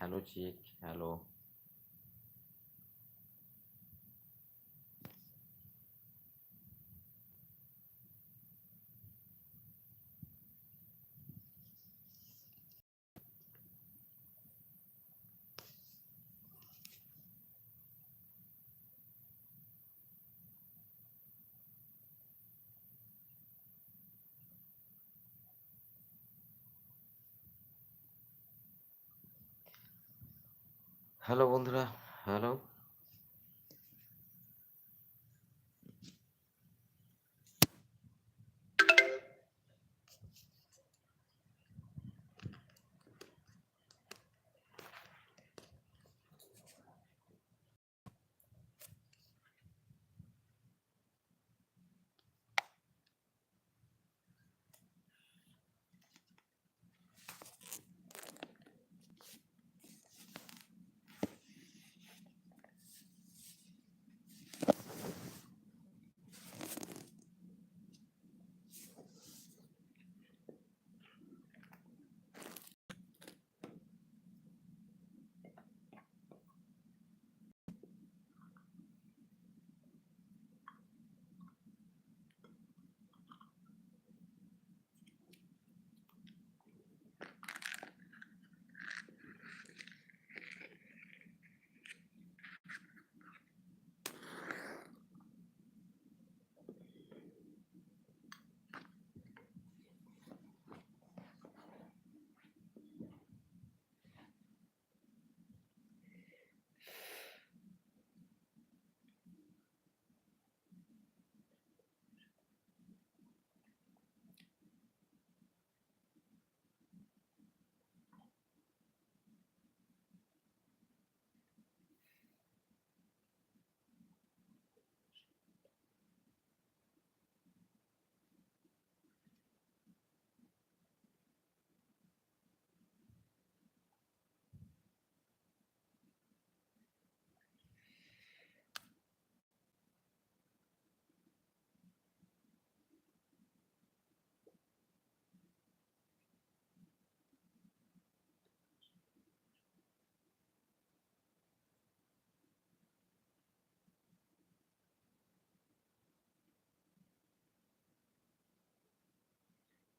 Hello চিক hello hello বন্ধুরা hello.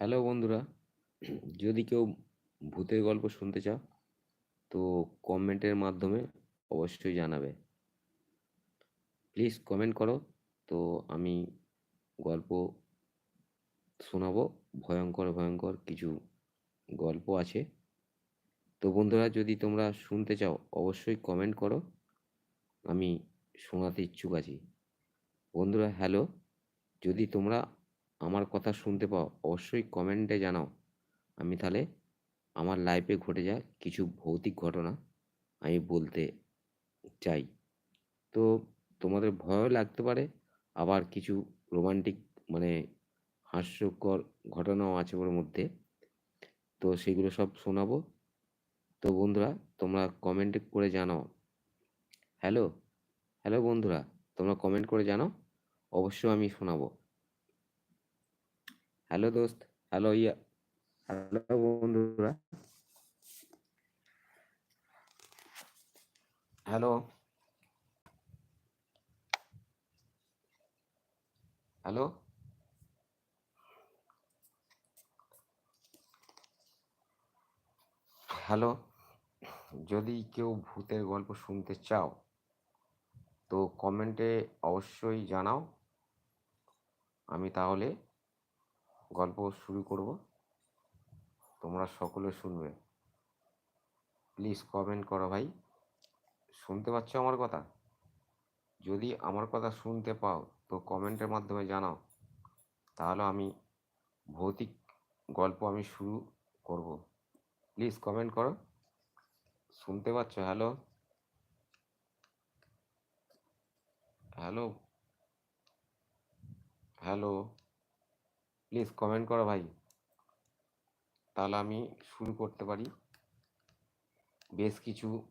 Hello বন্ধুরা, যদি কেউ ভূতের গল্প শুনতে চাও, তো কমেন্টের মাধ্যমে অবশ্যই জানাবে। প্লিজ কমেন্ট করো, তো আমি গল্প শোনাবো। ভয়ঙ্কর ভয়ঙ্কর কিছু গল্প আছে। তো বন্ধুরা, যদি তোমরা শুনতে চাও, অবশ্যই কমেন্ট করো। আমি শোনাতে ইচ্ছুক আছি। বন্ধুরা, হ্যালো, যদি তোমরা আমার কথা শুনতে পাও, অবশ্যই কমেন্টে জানাও। আমি তাহলে আমার লাইফে ঘটে যাওয়া কিছু ভৌতিক ঘটনা আমি বলতে চাই। তো তোমাদের ভয়ও লাগতে পারে, আবার কিছু রোমান্টিক মানে হাস্যকর ঘটনাও আছে ওর মধ্যে। তো সেগুলো সব শোনাবো। তো বন্ধুরা, তোমরা কমেন্ট করে জানাও। হ্যালো হ্যালো বন্ধুরা, তোমরা কমেন্ট করে জানাও। অবশ্যই আমি শোনাবো। হ্যালো দোস্ত, হ্যালো ইয়া, হ্যালো বন্ধুরা। হ্যালো। হ্যালো। হ্যালো, যদি কেউ ভূতের গল্প শুনতে চাও, তো কমেন্টে অবশ্যই জানাও। আমি তাহলে গল্প শুরু করব। তোমরা সকলে শুনবে। প্লিজ কমেন্ট করো ভাই। শুনতে পাচ্ছ আমার কথা? যদি আমার কথা শুনতে পাও, তো কমেন্টের মাধ্যমে জানাও। তাহলে আমি ভৌতিক গল্প আমি শুরু করব। প্লিজ কমেন্ট করো। শুনতে পাচ্ছ? Hello hello hello please comment করো ভাই। তাহলে আমি শুরু করতে পারি। বেশ কিছু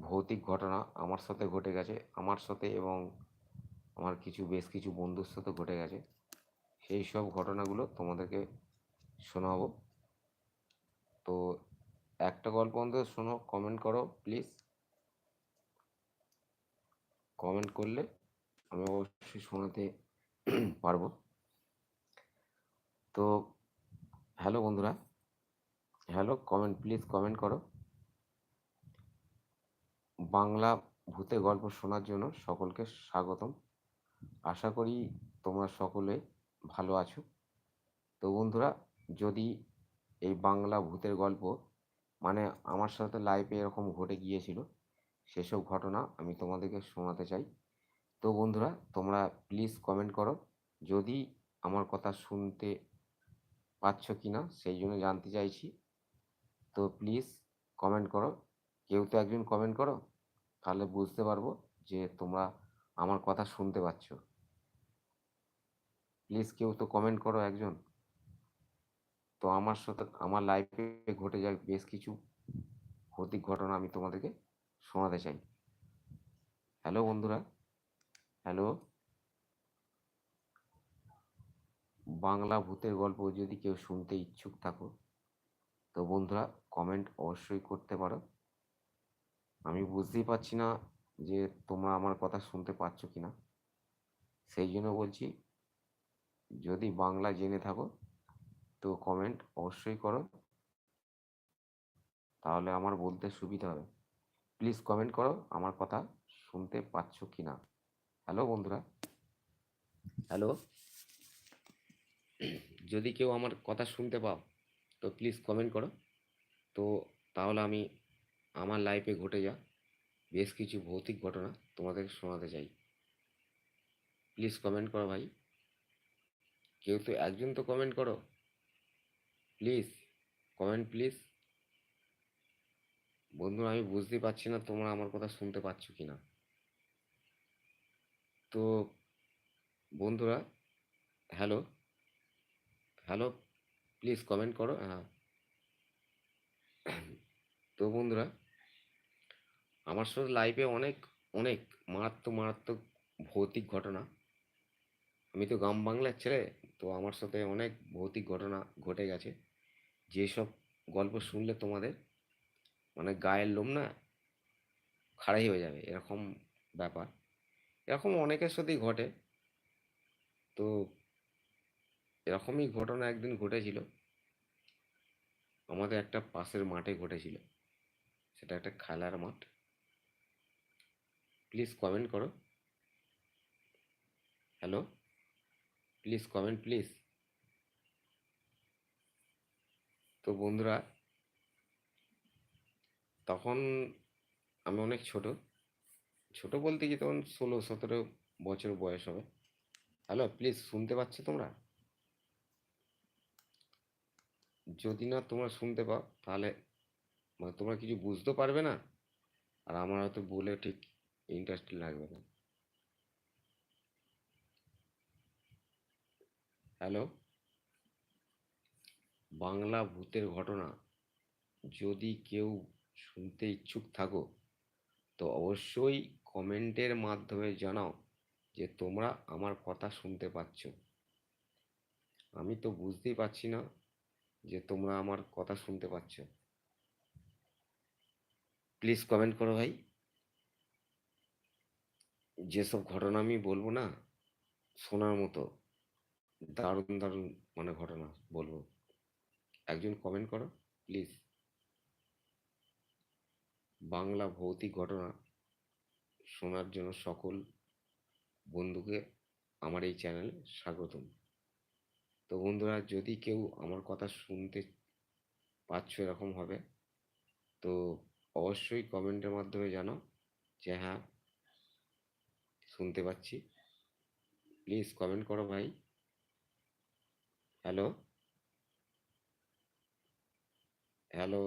ভৌতিক ঘটনা আমার সাথে ঘটে গেছে। আমার সাথে এবং আমার কিছু, বেশ কিছু বন্ধুর সাথে ঘটে গেছে। সেই সব ঘটনাগুলো তোমাদেরকে শোনাবো। তো একটা গল্প অন্তত শোনো কমেন্ট করো প্লিজ কমেন্ট করলে আমি অবশ্যই শোনাতে পারব। তো হ্যালো বন্ধুরা, হ্যালো কমেন্ট প্লিজ কমেন্ট করো। বাংলা ভূতে গল্প শোনার জন্য সকলকে স্বাগতম। আশা করি তোমরা সকলে ভালো আছো। তো বন্ধুরা, যদি এই বাংলা ভূতের গল্প মানে আমার সাথে লাইফে এরকম ঘটে গিয়েছিল, সেসব ঘটনা আমি তোমাদেরকে শোনাতে চাই। তো বন্ধুরা, তোমরা প্লিজ কমেন্ট করো। যদি আমার কথা শুনতে পাচ্ছ কি না সেই জন্য জানতে চাইছি। তো প্লিজ কমেন্ট করো। কেউ তো একজন কমেন্ট করো, তাহলে বুঝতে পারব যে তোমরা আমার কথা শুনতে পাচ্ছ। প্লিজ কেউ তো কমেন্ট করো একজন। তো আমার সাথে, আমার লাইফে ঘটে যায় বেশ কিছু ভৌতিক ঘটনা আমি তোমাদেরকে শোনাতে চাই। হ্যালো বন্ধুরা। হ্যালো বাংলা ভূতের গল্প যদি কেউ শুনতে ইচ্ছুক থাকো, তো বন্ধুরা কমেন্ট অবশ্যই করতে পারো। আমি বুঝতেই পারছি না যে তোমরা আমার কথা শুনতে পাচ্ছ কি না সেই জন্য বলছি, যদি বাংলা জেনে থাকো, তো কমেন্ট অবশ্যই করো। তাহলে আমার বলতে সুবিধা হবে। প্লিজ কমেন্ট করো আমার কথা শুনতে পাচ্ছ কি না হ্যালো বন্ধুরা। হ্যালো যদি কেউ আমার কথা শুনতে পাও, তো প্লিজ কমেন্ট করো। তো তাহলে আমি আমার লাইফে ঘটে যা বেশ কিছু ভৌতিক ঘটনা তোমাদের শোনাতে চাই। প্লিজ কমেন্ট করো ভাই। কেউ তো একজন তো কমেন্ট করো। প্লিজ কমেন্ট প্লিজ বন্ধুরা, আমি বুঝতে পারছি না তোমরা আমার কথা শুনতে পাচ্ছ কি না তো বন্ধুরা হ্যালো হ্যালো প্লিজ কমেন্ট করো হ্যাঁ তো বন্ধুরা, আমার সাথে লাইফে অনেক অনেক মারাত্মক মারাত্মক ভৌতিক ঘটনা। আমি তো গ্রাম বাংলার ছেলে, তো আমার সাথে অনেক ভৌতিক ঘটনা ঘটে গেছে। যেসব গল্প শুনলে তোমাদের মানে গায়ের লোম না খাড়াই হয়ে যাবে, এরকম ব্যাপার। এরকম অনেকের সাথেই ঘটে। তো এরকমই ঘটনা একদিন ঘটেছিল। আমাদের একটা পাশের মাঠে ঘটেছিল। সেটা একটা খেলার মাঠ। প্লিজ কমেন্ট করো। হ্যালো প্লিজ কমেন্ট প্লিজ তো বন্ধুরা, তখন আমি অনেক ছোট। ছোট বলতে কি তখন ষোলো, সতেরো বছর বয়স হবে। হ্যালো প্লিজ শুনতে পাচ্ছ তোমরা? যদি না তোমরা শুনতে পাও, তাহলে মানে তোমরা কিছু বুঝতে পারবে না, আর আমার হয়তো বলে ঠিক ইন্টারেস্ট লাগবে না। হ্যালো বাংলা ভূতের ঘটনা, যদি কেউ শুনতে ইচ্ছুক থাকো, তো অবশ্যই কমেন্টের মাধ্যমে জানাও যে তোমরা আমার কথা শুনতে পাচ্ছ। আমি তো বুঝতেই পারছি না যে তোমরা আমার কথা শুনতে পাচ্ছ। প্লিজ কমেন্ট করো ভাই। যেসব ঘটনা আমি বলব না, শোনার মতো দারুণ দারুণ মানে ঘটনা বলব। একজন কমেন্ট করো প্লিজ বাংলা ভৌতিক ঘটনা শোনার জন্য সকল বন্ধুকে আমার এই চ্যানেলে স্বাগতম। তো বন্ধুরা যদি কেউ আমার কথা শুনতে পাচ্ছ এরকম হবে তো অবশ্যই কমেন্টের মাধ্যমে জানো যে হ্যাঁ শুনতে পাচ্ছি। প্লিজ কমেন্ট করো ভাই। হ্যালো হ্যালো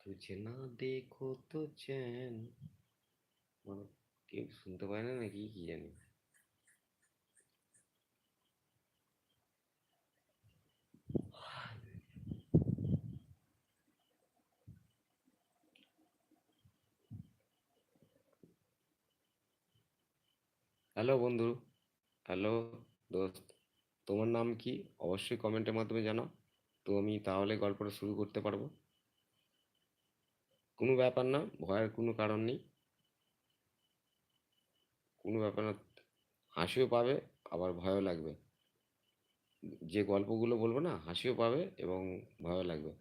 তুঝে না দেখো তো চ্যান মানে কেউ শুনতে পায় না নাকি কি জানি হ্যালো বন্ধু। হ্যালো দোস্ত। তোমার নাম কি? অবশ্যই কমেন্টের মাধ্যমে জানাও। তো আমি তাহলে গল্পটা শুরু করতে পারব। কোনো ব্যাপার না, ভয়ের কোনো কারণ নেই। কোনো ব্যাপার না, হাসিও পাবে, আবার ভয়ও লাগবে। যে গল্পগুলো বলব না, হাসিও পাবে এবং ভয়ও লাগবে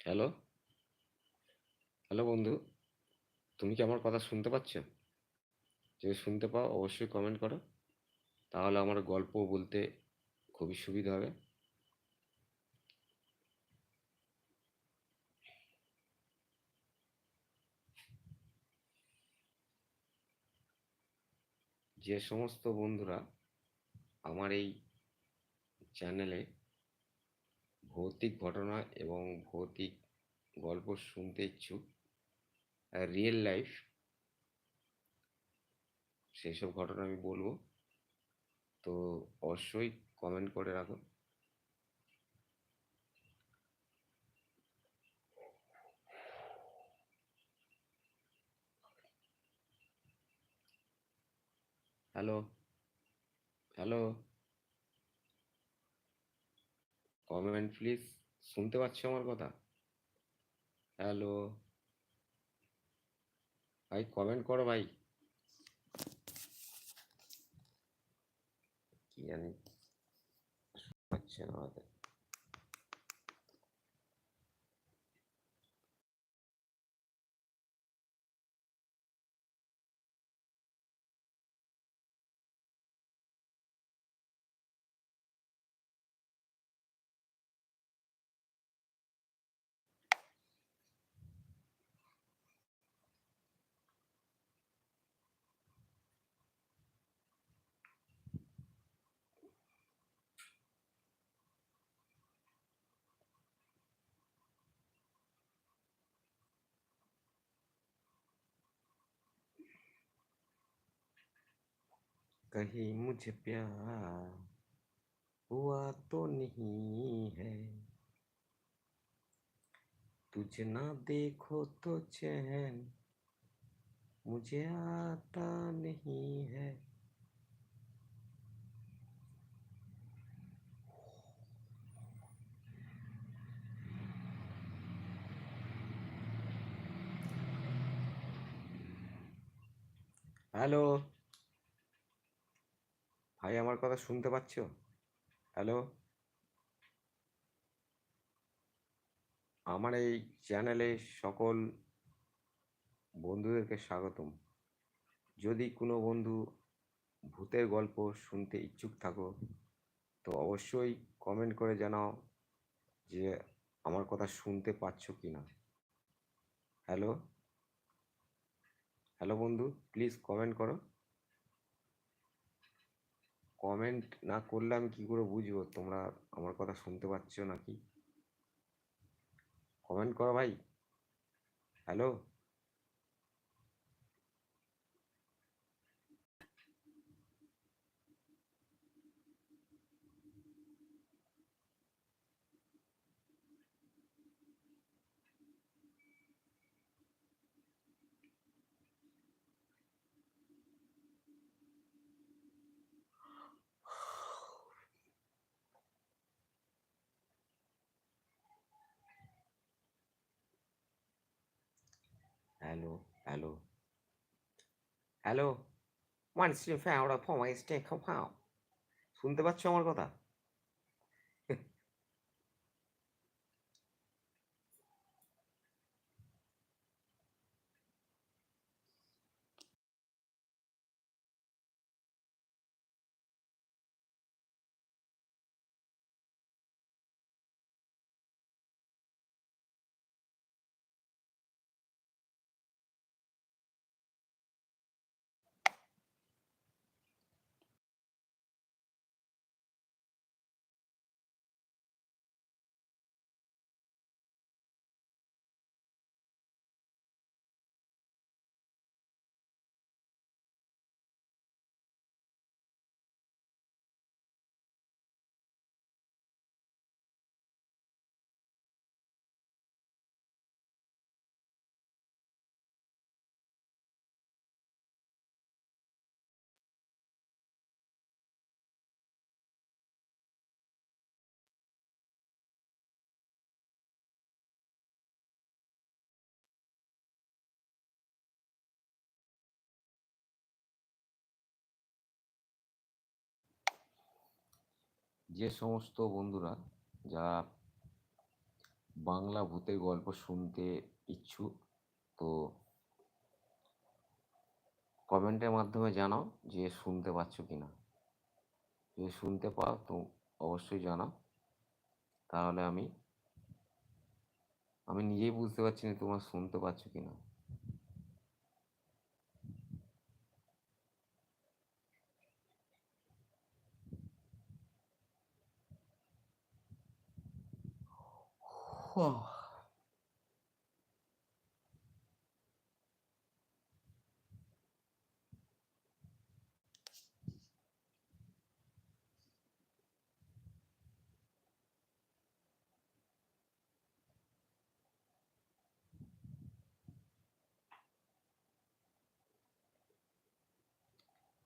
হ্যালো হ্যালো বন্ধু, তুমি কি আমার কথা শুনতে পাচ্ছ? যদি শুনতে পাও, অবশ্যই কমেন্ট করো। তাহলে আমার গল্প বলতে খুবই সুবিধা হবে। যে সমস্ত বন্ধুরা আমার এই চ্যানেলে ভৌতিক ঘটনা এবং ভৌতিক গল্প শুনতে ইচ্ছুক রিয়েল লাইফ সেই সব ঘটনা আমি বলব। তো অবশ্যই কমেন্ট করে রাখো। হ্যালো হ্যালো কমেন্ট প্লিজ শুনতে পাচ্ছ আমার কথা? হ্যালো ভাই কমেন্ট করো ভাই। কি জানি পাচ্ছে না আমাদের। कहीं मुझ प्यार हुआ तो नहीं है। तुझे ना देखो तो चैन मुझे आता नहीं है। हेलो। ভাই, আমার কথা শুনতে পাচ্ছ? হ্যালো আমার এই চ্যানেলে সকল বন্ধুদেরকে স্বাগতম। যদি কোনো বন্ধু ভূতের গল্প শুনতে ইচ্ছুক থাকো, তো অবশ্যই কমেন্ট করে জানাও যে আমার কথা শুনতে পাচ্ছ কি না হ্যালো হ্যালো বন্ধু প্লিজ কমেন্ট করো। কমেন্ট না করলে আমি কী করে বুঝব? তোমরা আমার কথা শুনতে পাচ্ছ নাকি? কমেন্ট করো ভাই। হ্যালো হ্যালো হ্যালো হ্যালো মানুষের ফ্যাওড়া ফমাই স্টেক খাও শুনতে পাচ্ছ আমার কথা যে সমস্ত বন্ধুরা যারা বাংলা ভূতের গল্প শুনতে ইচ্ছুক, তো কমেন্টের মাধ্যমে জানাও যে শুনতে পাচ্ছ কি না যদি শুনতে পাও, তো অবশ্যই জানাও। তাহলে আমি আমি নিজেই বুঝতে পারছি না তোমরা শুনতে পাচ্ছ কি না হ্যালো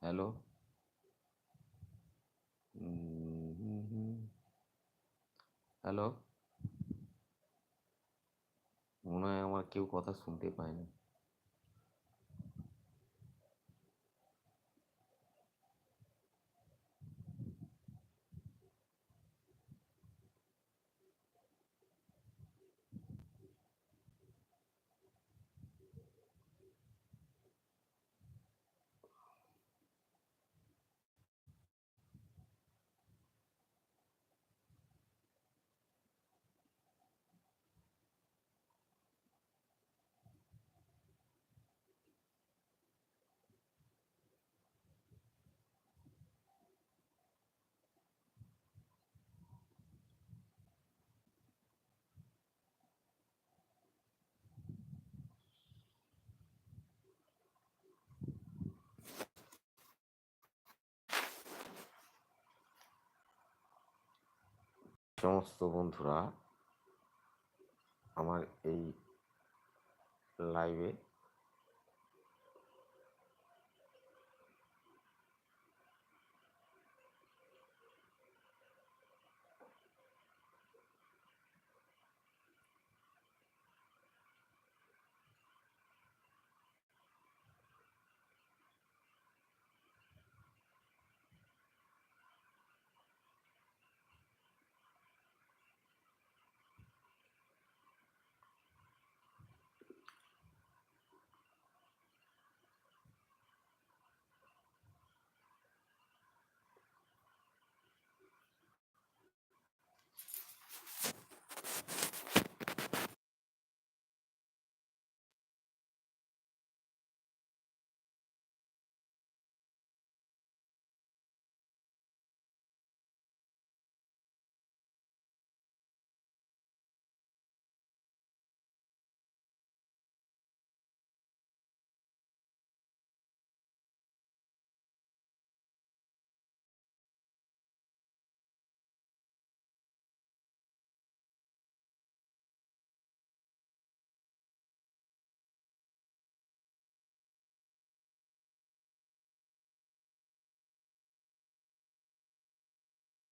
হ্যালো মনে হয় আমার কেউ কথা শুনতে পায় সমস্ত বন্ধুরা আমার এই লাইভে